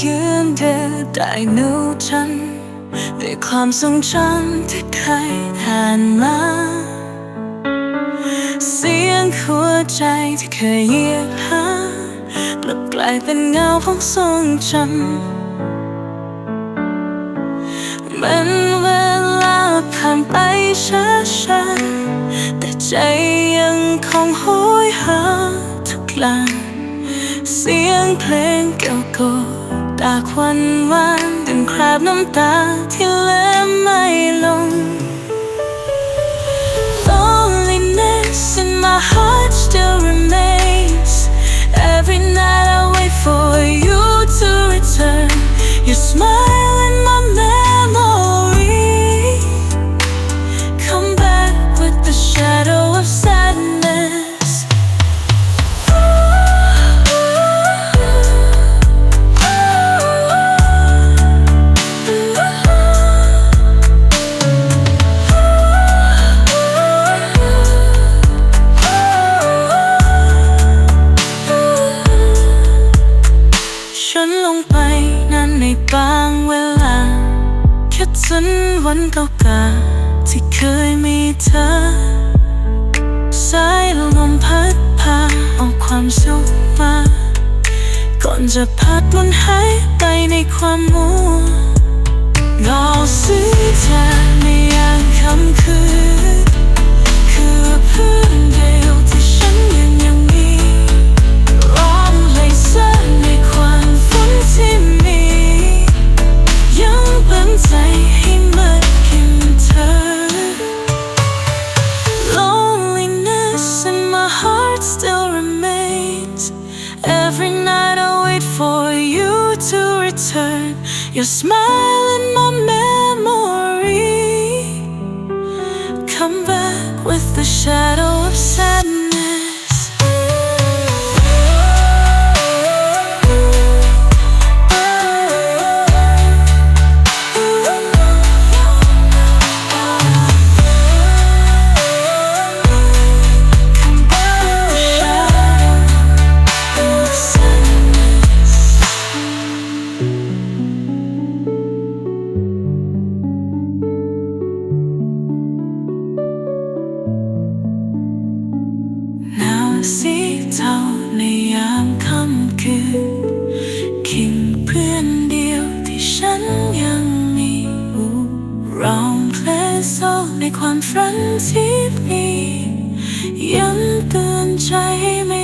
ยืนเดินได้นูฉันด้วยความทรงจำที่เคยผ่านมาเสียงหัวใจที่เคยเยียบหากลับกลายเป็นเงาของทรงจำมันเวลาผ่านไปช้าๆแต่ใจยังคงโหยหาทุกลางเสียงเพลงเก่า ๆตากวันวานดึงคราบน้ำตาที่เลือไม่ลง Loneliness in my heart still remains. Every night I wait for you to return. Your smile ถึงวันเก่าๆที่เคยมีเธอ สายลมพัดพาเอาความสุขมา ก่อนจะพัดมันหายไปใน Every night I wait for you to return. Your smile in my memory. Come back with the shadow of sadness. สีเทาในยามค่ำคืนคิงเพื่อนเดียวที่ฉันยังมีร้องเพลงโซในความฝันที่มีย้ำเตือนใจไม่